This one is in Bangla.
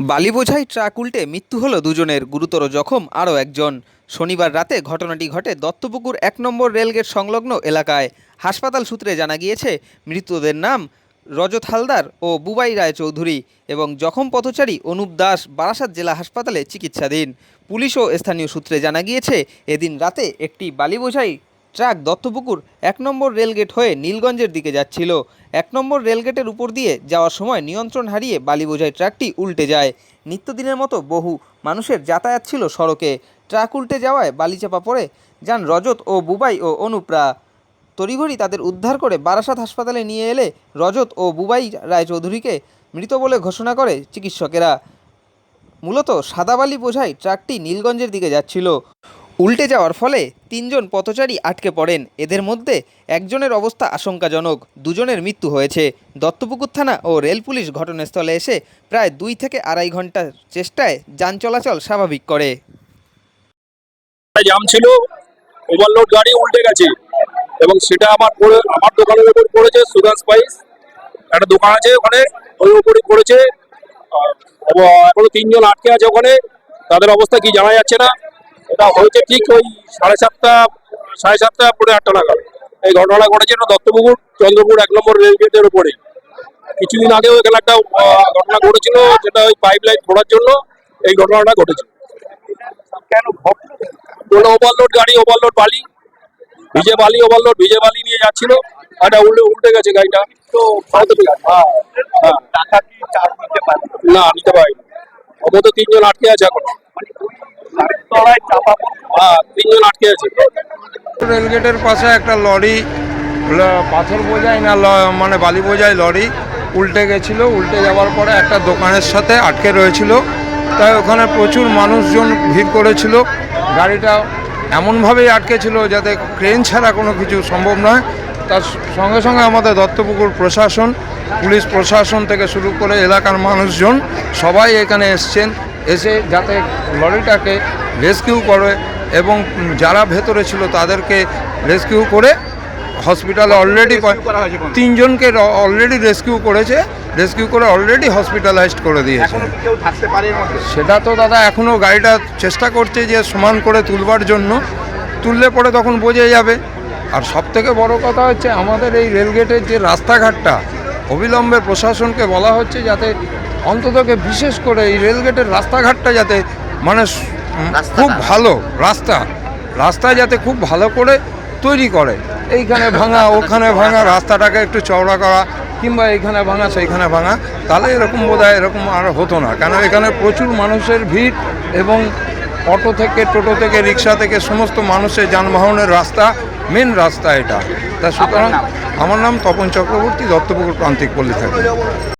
বালি বোঝাই ট্রাক উল্টে মৃত্যু হলো দুজনের। গুরুতর জখম আরও একজন। শনিবার রাতে ঘটনাটি ঘটে দত্তপুকুর এক নম্বর রেলগেট সংলগ্ন এলাকায়। হাসপাতাল সূত্রে জানা গিয়েছে, মৃতদের নাম রজত হালদার ও বুবাই রায় চৌধুরী এবং জখম পথচারী অনুপ দাস বারাসাত জেলা হাসপাতালে চিকিৎসাধীন। পুলিশ ও স্থানীয় সূত্রে জানা গিয়েছে, এদিন রাতে একটি বালি বোঝাই ট্রাক দত্তপুকুর এক নম্বর রেলগেট হয়ে নীলগঞ্জের দিকে যাচ্ছিল। এক নম্বর রেলগেটের উপর দিয়ে যাওয়ার সময় নিয়ন্ত্রণ হারিয়ে বালি বোঝাই ট্রাকটি উল্টে যায়। নিত্যদিনের মতো বহু মানুষের যাতায়াত ছিল সড়কে। ট্রাক উল্টে যাওয়ায় বালিচাপা পড়ে যান রজত ও বুবাই ও অনুপ্রা। তড়িঘড়ি তাদের উদ্ধার করে বারাসাত হাসপাতালে নিয়ে এলে রজত ও বুবাই রায়চৌধুরীকে মৃত বলে ঘোষণা করে চিকিৎসকেরা। মূলত সাদাবালি বোঝাই ট্রাকটি নীলগঞ্জের দিকে যাচ্ছিল। উল্টে যাওয়ার ফলে তিনজন পথচারী আটকে পড়েন। এদের মধ্যে একজনের অবস্থা আশঙ্কাজনক, দুজনের মৃত্যু হয়েছে। দত্তপুকুর থানা ও রেল পুলিশ ঘটনাস্থলে এসে প্রায় দুই থেকে আড়াই ঘণ্টার চেষ্টায় যান চলাচল স্বাভাবিক করে। জাম ছিল ওভারলোড গাড়ি উল্টে গেছে এবং সেটা আমার পড়ে, আমার দোকানের উপর পড়েছে, সুগার স্পাইস। একটা দোকান আছে ওখানে ওর উপরই পড়েছে। এখনও তিনজন আটকে আছে ওখানে। তাদের অবস্থা কি জানা যাচ্ছে না। এটা হয়েছে ঠিক ওই সাড়ে সাতটা সাড়ে সাতটা পরে আটটা নাগাদ। এই ঘটনা ঘটেছে দত্তপুকুর চন্দ্রপুর এক নম্বর রেল গেটের উপরে কিছুদিন আগেও এখানে একটা ঘটনা ঘটেছিল যেটা ওই পাইপ লাইন খোঁড়ার জন্য এই ঘটনাটা ঘটেছে। কেন কোনো ওভারলোড গাড়ি ওভারলোড বালি। ভিজে বালি ওভারলোড ভিজে বালি নিয়ে যাচ্ছিল। এটা উল্টে উল্টে গেছে গাড়িটা। তো। হ্যাঁ হ্যাঁ টাকা কি চার্জ নিতে পারে না নিতে পারি অত তিনজন আটকে আছে এখন। আটকে আছে। রেলগেটের পাশে একটা লরি পাথর বোঝায় না মানে বালি বোঝায় লরি উল্টে গেছিল। উল্টে যাওয়ার পরে একটা দোকানের সাথে আটকে রয়েছিল। তাই ওখানে প্রচুর মানুষজন ভিড় করেছিল। গাড়িটা এমনভাবেই আটকে ছিল যাতে ক্রেন ছাড়া কোনো কিছু সম্ভব নয়। তার সঙ্গে সঙ্গে আমাদের দত্তপুকুর প্রশাসন, পুলিশ প্রশাসন থেকে শুরু করে এলাকার মানুষজন সবাই এখানে এসছেন। এসে যাতে লরিটাকে রেস্কিউ করে এবং যারা ভেতরে ছিল তাদেরকে রেস্কিউ করে হসপিটালে অলরেডি তিনজনকে অলরেডি রেস্কিউ করেছে রেস্কিউ করে অলরেডি হসপিটালাইজড করে দিয়েছে। সেটা তো দাদা এখনও গাড়িটা চেষ্টা করছে যে সমান করে তুলবার জন্য। তুললে পরে তখন বোঝা যাবে। আর সব থেকে বড় কথা হচ্ছে আমাদের এই রেলগেটের যে রাস্তাঘাটটা অবিলম্বে প্রশাসনকে বলা হচ্ছে যাতে অন্ততকে বিশেষ করে এই রেলগেটের রাস্তাঘাটটা যাতে মানে খুব ভালো রাস্তা। রাস্তা যাতে খুব ভালো করে তৈরি করে। এইখানে ভাঙা ওখানে ভাঙা রাস্তাটাকে একটু চওড়া করা কিংবা এইখানে ভাঙা সেইখানে ভাঙা তাহলে এরকম বোধ এরকম আর হতো না। কেন এখানে প্রচুর মানুষের ভিড় এবং অটো থেকে টোটো থেকে রিক্সা থেকে সমস্ত মানুষের যানবাহনের রাস্তা মেন রাস্তা এটা। তা সুতরাং আমার নাম তপন চক্রবর্তী দত্তপুকুর প্রান্তিক পল্লী থাকে।